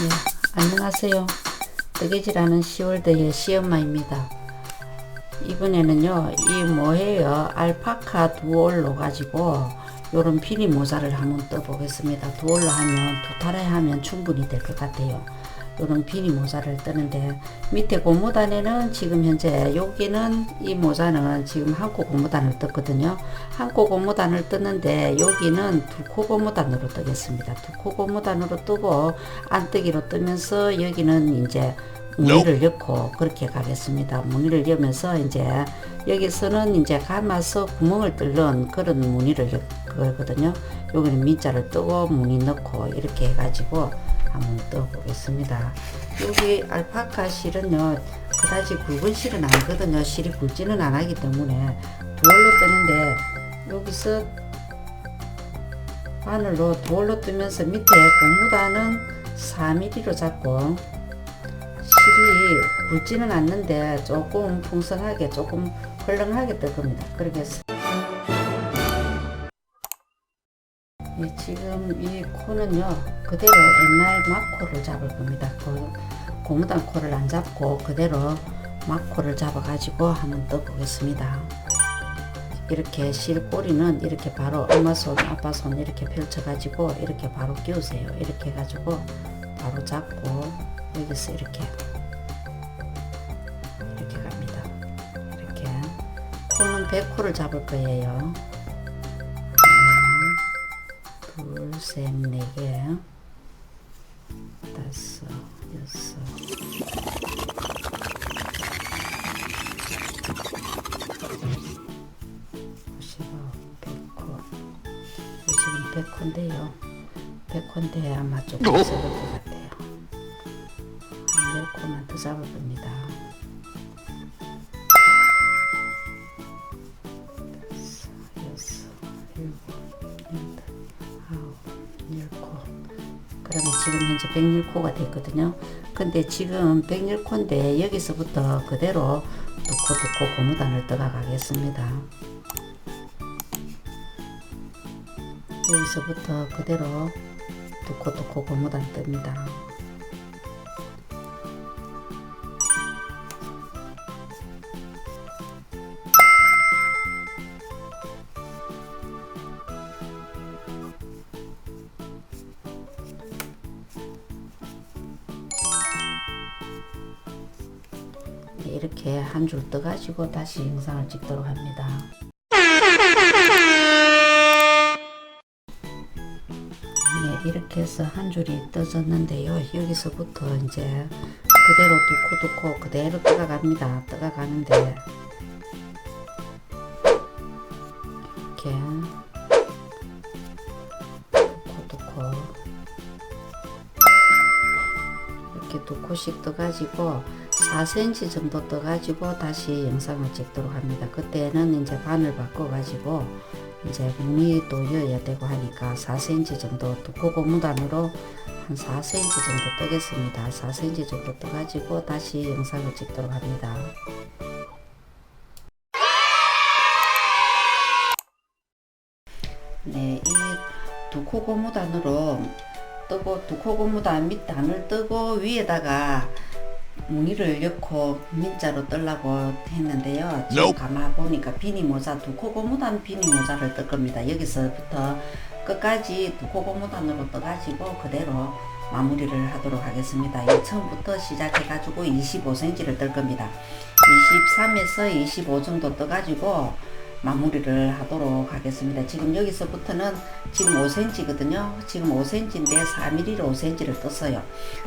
네, 안녕하세요. 뜨개질하는 10월드의 시엄마입니다. 이번에는요, 이 뭐예요? 알파카 두올로 가지고 요런 비니 모자를 한번 떠보겠습니다. 두올로 하면 두 타래 하면 충분히 될 것 같아요. 요런 비니 모자를 뜨는데 밑에 고무단에는 지금 현재 여기는 이 모자는 지금 한코 고무단을 떴거든요. 한코 고무단을 뜨는데 여기는 두 코 고무단으로 뜨겠습니다. 두 코 고무단으로 뜨고 안뜨기로 뜨면서 여기는 이제 무늬를 엮고 그렇게 가겠습니다. 무늬를 여면서 이제 여기서는 이제 감아서 구멍을 뚫는 그런 무늬를 엮거든요. 여기는 밑자를 뜨고 무늬 넣고 이렇게 해가지고 한번 떠보겠습니다. 여기 알파카 실은요, 그다지 굵은 실은 아니거든요. 실이 굵지는 않기 때문에 두얼로 뜨는데 여기서 바늘로 두얼로 뜨면서 밑에 고무단은 4mm로 잡고 실이 굵지는 않는데 조금 풍성하게 조금 헐렁하게 뜰 겁니다. 그렇게 해서 예, 지금 이 코는요 그대로 옛날 막코를 잡을 겁니다. 그 고무단 코를 안 잡고 그대로 막코를 잡아 가지고 한번 떠 보겠습니다. 이렇게 실꼬리는 이렇게 바로 엄마 손, 아빠 손 이렇게 펼쳐 가지고 이렇게 바로 끼우세요. 이렇게 해 가지고 바로 잡고 여기서 이렇게 이렇게 갑니다. 이렇게 코는 100코를 잡을 거예요. 둘, 셋, 네 개, 다섯, 여섯. 지금 백호인데요. 백호인데 아마 조금 적을 것 같아요. 한열 코만 더 잡을 겁니다. 지금 현재 백일코가 됐거든요. 근데 지금 백일코인데 여기서부터 그대로 두코 두코 고무단을 떠가 가겠습니다. 여기서부터 그대로 두코 두코 고무단 뜹니다. 이렇게 한 줄 떠가지고 다시 영상을 찍도록 합니다. 네, 이렇게 해서 한 줄이 떠졌는데요. 여기서부터 이제 그대로 두코 두코 그대로 떠가갑니다. 떠가가는데 이렇게 두코 두코 이렇게 두 코씩 떠가지고 4cm 정도 떠가지고 다시 영상을 찍도록 합니다. 그때는 이제 바늘 바꿔가지고 이제 무늬도 이어야 되고 하니까 4cm 정도 두코 고무단으로 한 4cm 정도 뜨겠습니다. 4cm 정도 떠가지고 다시 영상을 찍도록 합니다. 네, 이 두코 고무단으로 뜨고 두코 고무단 밑 단을 뜨고 위에다가 무늬를 엮고 민자로 뜨려고 했는데요. 지금 Nope. 가만 보니까 비니 모자 두 코 고무단 비니 모자를 뜰 겁니다. 여기서부터 끝까지 두 코 고무단으로 떠가지고 그대로 마무리를 하도록 하겠습니다. 이 처음부터 시작해가지고 25cm를 뜰 겁니다. 23에서 25 정도 떠가지고 마무리를 하도록 하겠습니다. 지금 여기서부터는 지금 5cm거든요. 지금 5cm인데 4mm로 5cm를 떴어요.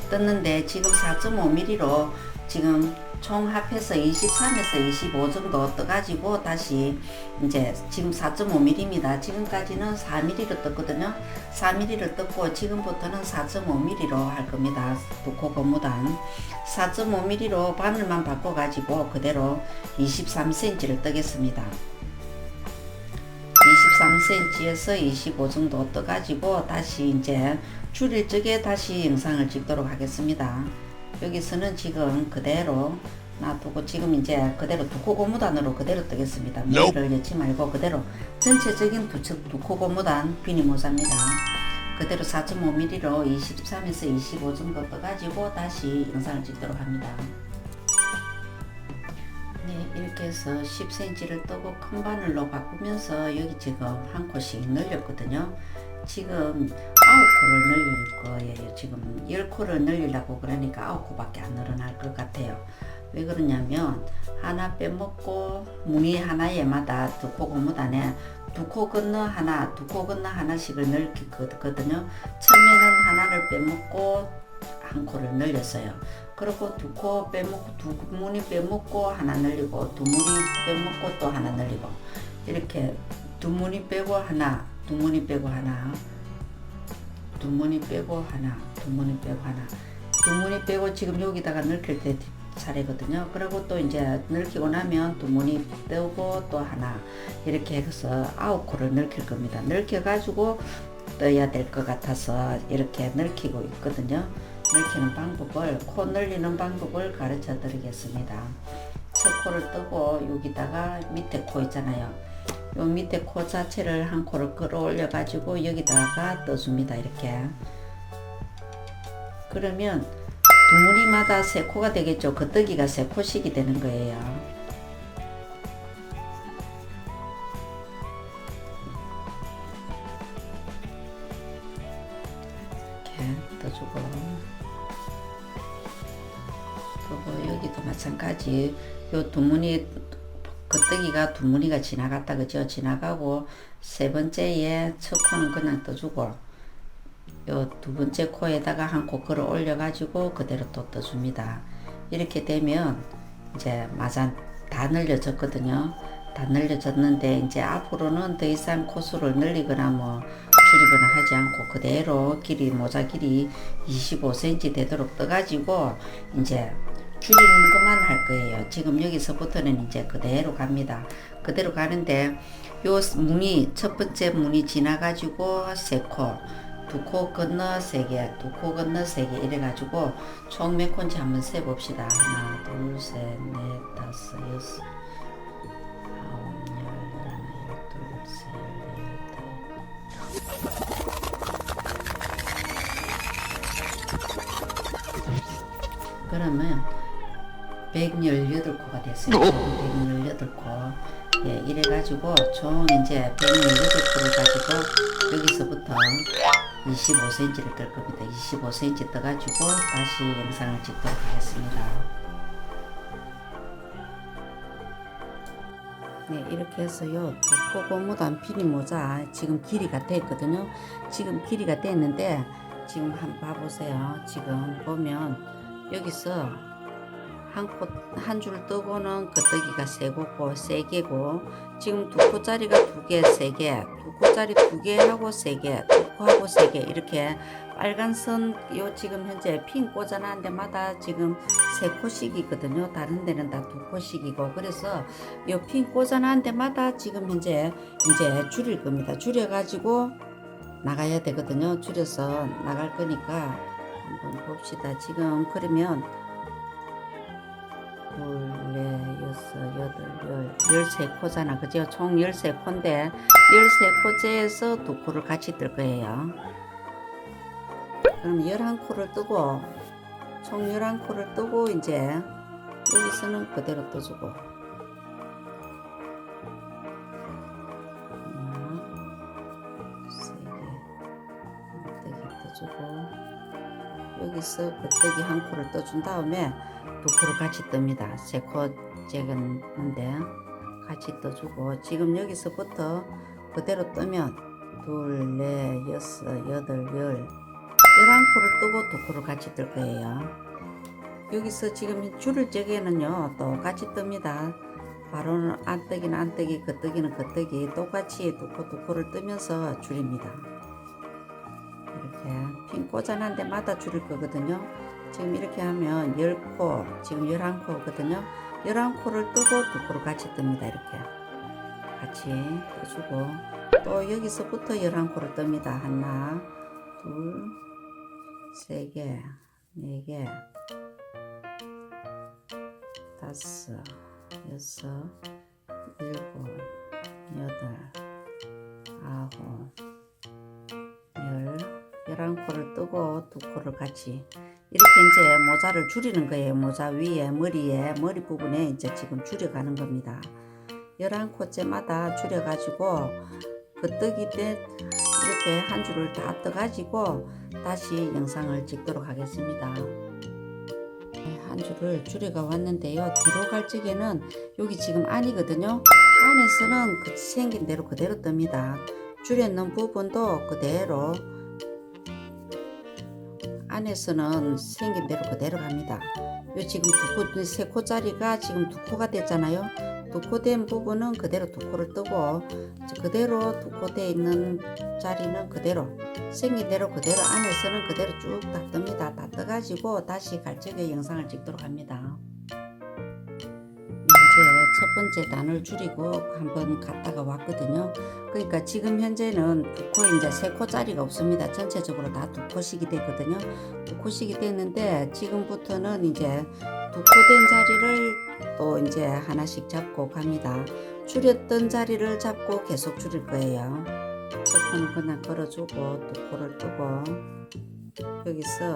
떴는데 지금 4.5mm로 지금 총 합해서 23에서 25 정도 떠가지고 다시 이제 지금 4.5mm입니다. 지금까지는 4mm로 떴거든요. 4mm를 떴고 지금부터는 4.5mm로 할 겁니다. 두코 고무단 4.5mm로 바늘만 바꿔가지고 그대로 23cm를 뜨겠습니다. 23cm에서 25 정도 떠가지고 다시 이제 줄일 적에 다시 영상을 찍도록 하겠습니다. 여기서는 지금 그대로 놔두고 지금 이제 그대로 두코 고무단으로 그대로 뜨겠습니다. 무늬를 넣지 말고 그대로 전체적인 두코 두코 고무단 비니 모자입니다. 그대로 4.5mm로 23에서 25 정도 떠가지고 다시 영상을 찍도록 합니다. 네, 이렇게 해서 10cm를 뜨고 큰 바늘로 바꾸면서 여기 지금 한 코씩 늘렸거든요. 지금 9코를 늘릴 거예요. 지금 10코를 늘리려고 그러니까 9코밖에 안 늘어날 것 같아요. 왜 그러냐면 하나 빼먹고 무늬 하나에마다 두 코 고무 안에 두 코 건너 하나, 두 코 건너 하나씩을 늘리거든요. 처음에는 하나를 빼먹고 한 코를 늘렸어요. 그리고 두 코 빼먹고 두 무늬 빼먹고 하나 늘리고 두 무늬 빼먹고 또 하나 늘리고 이렇게 두 무늬 빼고 하나, 두 무늬 빼고 하나, 두 무늬 빼고 하나, 두 무늬 빼고 하나, 두 무늬 빼고 지금 여기다가 넣을 때 차례거든요. 그리고 또 이제 늙히고 나면 두 무늬 빼고 또 하나 이렇게 해서 아홉 코를 늙힐 겁니다. 늙혀 가지고 떠야 될 것 같아서 이렇게 늙히고 있거든요. 늙히는 방법을 코 늘리는 방법을 가르쳐 드리겠습니다. 첫 코를 뜨고 여기다가 밑에 코 있잖아요. 요 밑에 코 자체를 한 코를 끌어올려 가지고 여기다가 떠줍니다. 이렇게. 그러면 두 무늬마다 세 코가 되겠죠. 겉뜨기가 세 코씩이 되는 거예요. 요두 무늬 겉뜨기가 두 무늬가 지나갔다 그죠? 지나가고 세 번째에 첫 코는 그냥 떠주고 요 두 번째 코에다가 한 코 걸어 올려 가지고 그대로 또 떠줍니다. 이렇게 되면 이제 마산 다 늘려졌거든요. 다 늘려졌는데 이제 앞으로는 더 이상 코수를 늘리거나 뭐 줄이거나 하지 않고 그대로 길이 모자 길이 25cm 되도록 떠가지고 이제 줄이는 것만 할 거예요. 지금 여기서부터는 이제 그대로 갑니다. 그대로 가는데 요 무늬 첫 번째 무늬 지나가지고 세 코, 두 코 건너 세 개, 두 코 건너 세 개 이래가지고 총몇 코인지 한번 세 봅시다. 하나, 둘, 셋, 넷, 다섯, 여섯, 아홉, 열, 열하나, 열둘, 셋, 열넷, 그러면 118코가 됐어요. 118코. 예, 이래가지고 총 이제 118코를 가지고 여기서부터 25cm를 뜰 겁니다. 25cm 떠가지고 다시 영상을 찍도록 하겠습니다. 네, 이렇게 해서요. 코 고무단 피리 모자 지금 길이가 됐거든요. 지금 길이가 됐는데 지금 한번 봐보세요. 지금 보면 여기서 한 코, 한줄 뜨고는 겉뜨기가 세 고고, 세 개고, 지금 두 코짜리가 두 개, 세 개, 두 코짜리 두 개하고 세 개, 두 코하고 세 개, 이렇게 빨간 선, 요 지금 현재 핀 꽂아놓은 데마다 지금 세 코씩이거든요. 다른 데는 다 두 코씩이고, 그래서 요 핀 꽂아놓은 데마다 지금 현재 이제 줄일 겁니다. 줄여가지고 나가야 되거든요. 줄여서 나갈 거니까 한번 봅시다. 지금 그러면 둘, 넷, 여섯, 여덟, 열, 열세 코잖아. 그죠? 총 열세 코인데, 열세 코째에서 두 코를 같이 뜰 거예요. 그럼 열한 코를 뜨고, 총 열한 코를 뜨고, 이제, 여기서는 그대로 떠주고. 여기서 겉뜨기 한 코를 떠준 다음에, 두 코를 같이 뜹니다. 세코 재겠는데 같이 떠주고 지금 여기서부터 그대로 뜨면 둘, 넷, 여섯, 여덟, 열 열한 코를 뜨고 두 코를 같이 뜰 거예요. 여기서 지금 줄을 재기에는요 또 같이 뜹니다. 바로는 안 뜨기는 안 뜨기, 그 뜨기는 그 뜨기 똑같이 두 코 두 코를 뜨면서 줄입니다. 이렇게 핀 꽂아놓은 데마다 줄일 거거든요. 지금 이렇게 하면 10코, 지금 11코거든요. 11코를 뜨고 두 코를 같이 뜹니다. 이렇게. 같이 떠주고. 또 여기서부터 11코를 뜹니다. 하나, 둘, 세 개, 네 개, 다섯, 여섯, 일곱, 여덟, 아홉, 열, 11코를 뜨고 두 코를 같이 이렇게 이제 모자를 줄이는 거예요. 모자 위에 머리에 머리 부분에 이제 지금 줄여가는 겁니다. 11코째마다 줄여가지고 그 뜨기 때 이렇게 한 줄을 다 떠가지고 다시 영상을 찍도록 하겠습니다. 네, 한 줄을 줄여가 왔는데요. 뒤로 갈 적에는 여기 지금 안이거든요. 안에서는 그 생긴 대로 그대로 뜹니다. 줄였는 부분도 그대로 안에서는 생긴 대로 그대로 갑니다. 요 지금 두 코, 세 코짜리가 지금 두 코가 됐잖아요. 두 코 된 부분은 그대로 두 코를 뜨고 그대로 두 코 돼 있는 자리는 그대로 생긴 대로 그대로 안에서는 그대로 쭉 다 뜹니다. 다 떠가지고 다시 갈적의 영상을 찍도록 합니다. 첫 번째 단을 줄이고 한번 갔다가 왔거든요. 그러니까 지금 현재는 두 코 이제 세 코짜리가 없습니다. 전체적으로 다 두 코씩이 되거든요. 두 코씩이 됐는데 지금부터는 이제 두 코 된 자리를 또 이제 하나씩 잡고 갑니다. 줄였던 자리를 잡고 계속 줄일 거예요. 첫 코는 그냥 걸어주고 두 코를 뜨고 여기서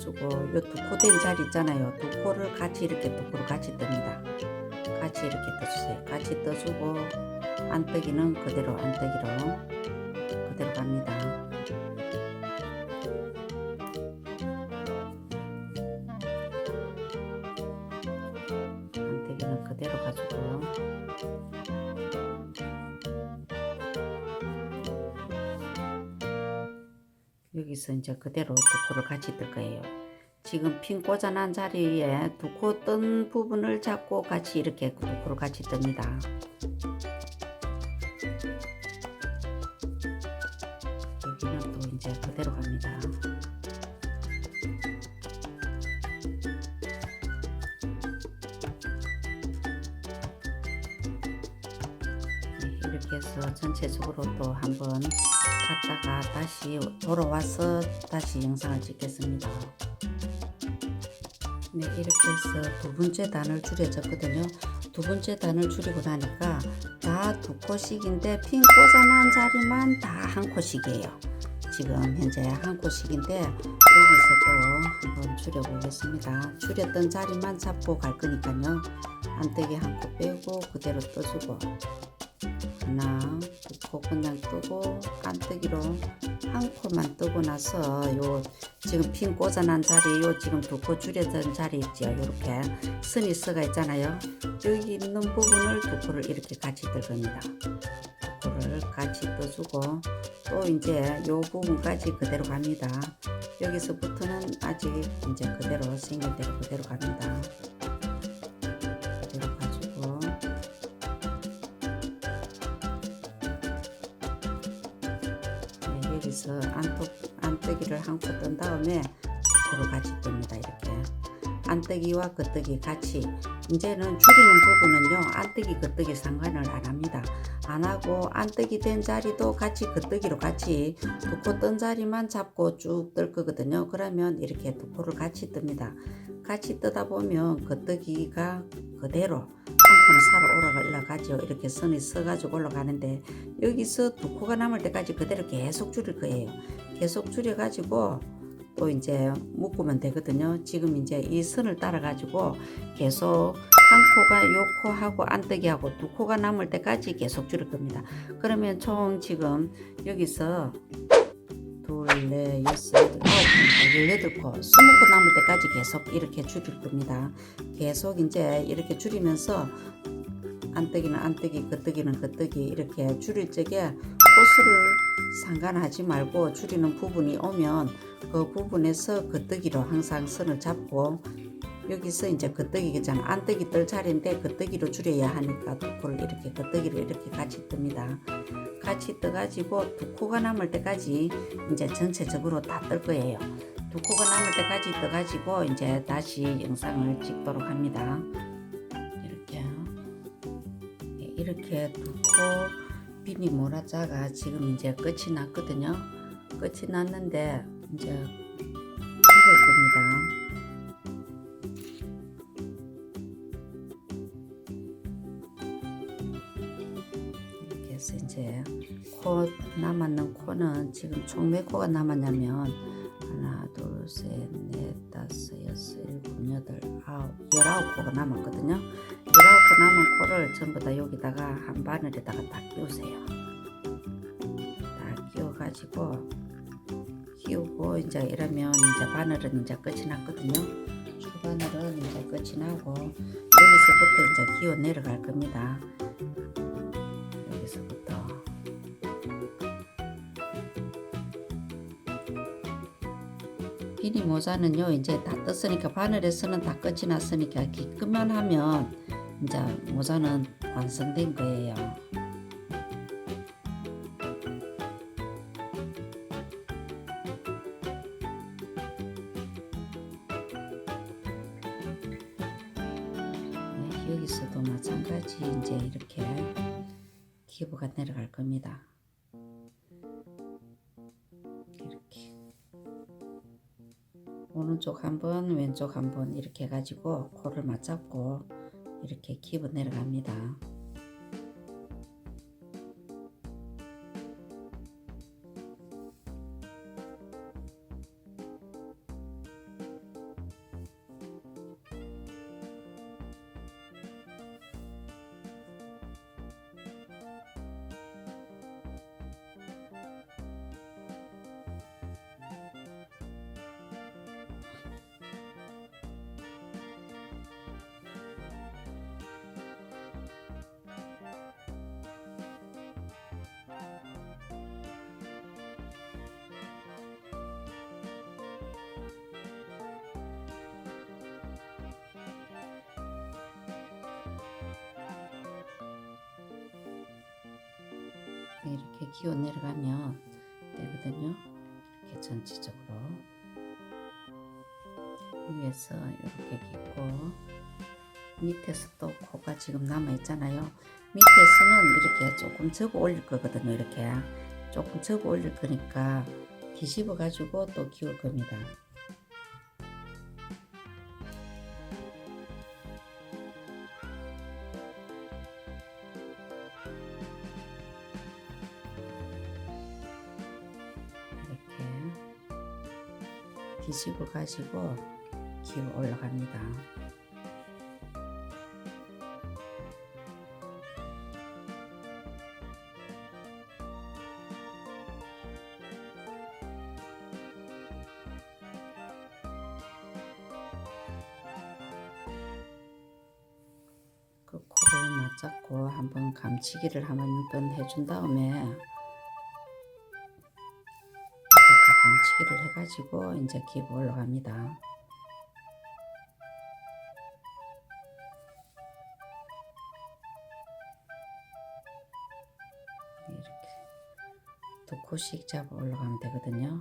떠주고 요 두 코 된 자리 있잖아요. 두 코를 같이 이렇게 두 코를 같이 뜹니다. 같이 이렇게 떠주세요. 같이 떠주고 안뜨기는 그대로 안뜨기로 그대로 갑니다. 이제 그대로 두 코를 같이 뜰 거예요. 지금 핀 꽂아난 자리에 두코 뜬 부분을 잡고 같이 이렇게 두 코를 같이 뜹니다. 해서 전체적으로 또 한번 갔다가 다시 돌아와서 다시 영상을 찍겠습니다. 네, 이렇게 해서 두 번째 단을 줄여졌거든요. 두 번째 단을 줄이고 나니까 다 두 코씩인데 핀 꽂아난 자리만 다 한 코씩이에요. 지금 현재 한 코씩인데 여기서 또 한번 줄여보겠습니다. 줄였던 자리만 잡고 갈 거니까요. 안뜨기 한 코 빼고 그대로 떠주고 하나, 그냥 뜨고 깐뜨기로 한 코만 뜨고 나서 요 지금 핀 꽂아난 자리 요 지금 두코 줄여진 자리 있죠? 요렇게 서가 있잖아요. 여기 있는 부분을 두 코를 이렇게 같이 뜰 겁니다. 두 코를 같이 떠주고 또 이제 요 부분까지 그대로 갑니다. 여기서부터는 아직 이제 그대로 생긴 대로 그대로 갑니다 안뜨기와 겉뜨기 같이 이제는 줄이는 부분은요 안뜨기 겉뜨기 상관을 안 합니다. 안 하고 안뜨기 된 자리도 같이 겉뜨기로 같이 두코 뜬 자리만 잡고 쭉 뜰 거거든요. 그러면 이렇게 두 코를 같이 뜹니다. 같이 뜨다 보면 겉뜨기가 그대로 한 코는 살아 올라가죠. 이렇게 선이 서가지고 올라가는데 여기서 두 코가 남을 때까지 그대로 계속 줄일 거예요. 계속 줄여가지고 또 이제 묶으면 되거든요. 지금 이제 이 선을 따라 가지고 계속 한 코가 요 코하고 안뜨기하고 두 코가 남을 때까지 계속 줄일 겁니다. 그러면 총 지금 여기서 둘, 넷, 여섯, 여덟, 아홉, 열여덟 코, 스무 코 남을 때까지 계속 이렇게 줄일 겁니다. 계속 이제 이렇게 줄이면서 안뜨기는 안뜨기, 겉뜨기는 겉뜨기 이렇게 줄일 적에 코스를 상관하지 말고 줄이는 부분이 오면 그 부분에서 겉뜨기로 항상 선을 잡고 여기서 이제 겉뜨기잖아 안뜨기 뜰 자리인데 겉뜨기로 줄여야 하니까 두 코를 이렇게 겉뜨기를 이렇게 같이 뜹니다. 같이 떠가지고 두 코가 남을 때까지 이제 전체적으로 다 뜰 거예요. 두 코가 남을 때까지 떠가지고 이제 다시 영상을 찍도록 합니다. 이렇게. 네, 이렇게 두 코 비니 모라자가 지금 이제 끝이 났거든요. 끝이 났는데 이제 익을 겁니다. 그래서 이제 코 남았는 코는 지금 총 몇 코가 남았냐면 하나 둘 셋 넷 다섯 여섯 일곱 여덟 아홉 열아홉 코가 남았거든요 열아홉 코 남은 코를 전부 다 여기다가 한 바늘에다가 다 끼우세요 다 끼워 가지고 끼우고 이제 이러면 이제 바늘은 이제 끝이 났거든요. 주바늘은 이제 끝이 나고 여기서부터 이제 기어 내려갈 겁니다. 여기서부터. 비니 모자는요 이제 다 떴으니까 바늘에서는 다 끝이 났으니까 기끝만 하면 이제 모자는 완성된 거예요. 왼쪽 한번 이렇게 해가지고 코를 맞잡고 이렇게 기부 내려갑니다. 이렇게 기어 내려가면 되거든요. 이렇게 전체적으로 위에서 이렇게 깃고 밑에서 또 코가 지금 남아 있잖아요. 밑에서는 이렇게 조금 접어 올릴 거거든요. 이렇게 조금 접어 올릴 거니까 뒤집어 가지고 또 기울 겁니다. 뒤집어 가지고 기어 올라갑니다. 그 코를 맞잡고 한번 감치기를 한 번 해준 다음에 감치기를 해가지고 이제 기부 올라갑니다. 이렇게 두 코씩 잡아 올라가면 되거든요.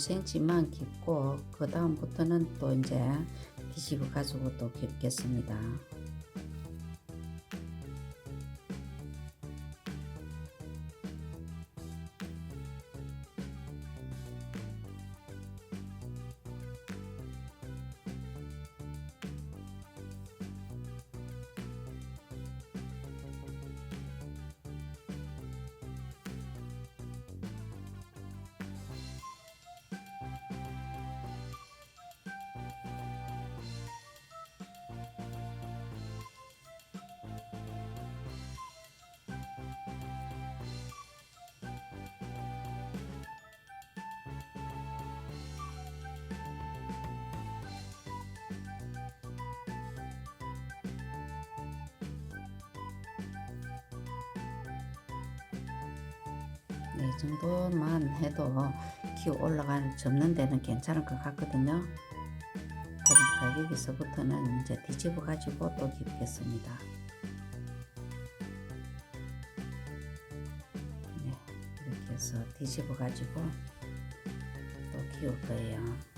5cm만 깁고 그 다음부터는 또 이제 뒤집어 가지고 또 깁겠습니다. 정도만 해도 기어 올라가는 접는 데는 괜찮을 것 같거든요. 그러니까 여기서부터는 이제 뒤집어 가지고 또 깁겠습니다. 네, 이렇게 해서 뒤집어 가지고 또 기울 거예요.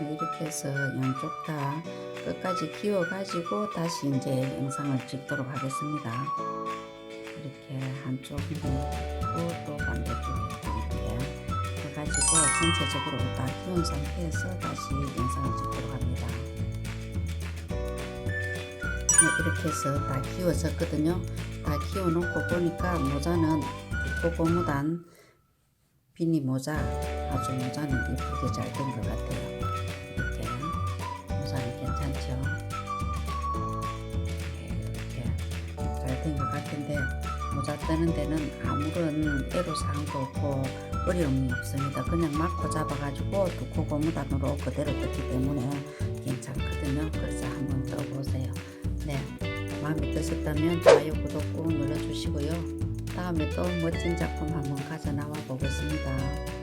이렇게 해서 양쪽 다 끝까지 끼워 가지고 다시 이제 영상을 찍도록 하겠습니다. 이렇게 한쪽 또 반대쪽에 이렇게 해가지고 전체적으로 다 끼운 상태에서 다시 영상을 찍도록 합니다. 네, 이렇게 해서 다 끼워졌거든요. 다 끼워놓고 보니까 모자는 두꺼 고무단 비니 모자 아주 모자는 이쁘게 잘 된 것 같아요. 모자 뜨는 데는 아무런 애로사항도 없고 어려움이 없습니다. 그냥 막고 잡아가지고 두꺼 고무단으로 그대로 떴기 때문에 괜찮거든요. 그래서 한번 떠보세요. 네, 마음에 드셨다면 좋아요, 구독 꾹 눌러주시고요. 다음에 또 멋진 작품 한번 가져 나와 보겠습니다.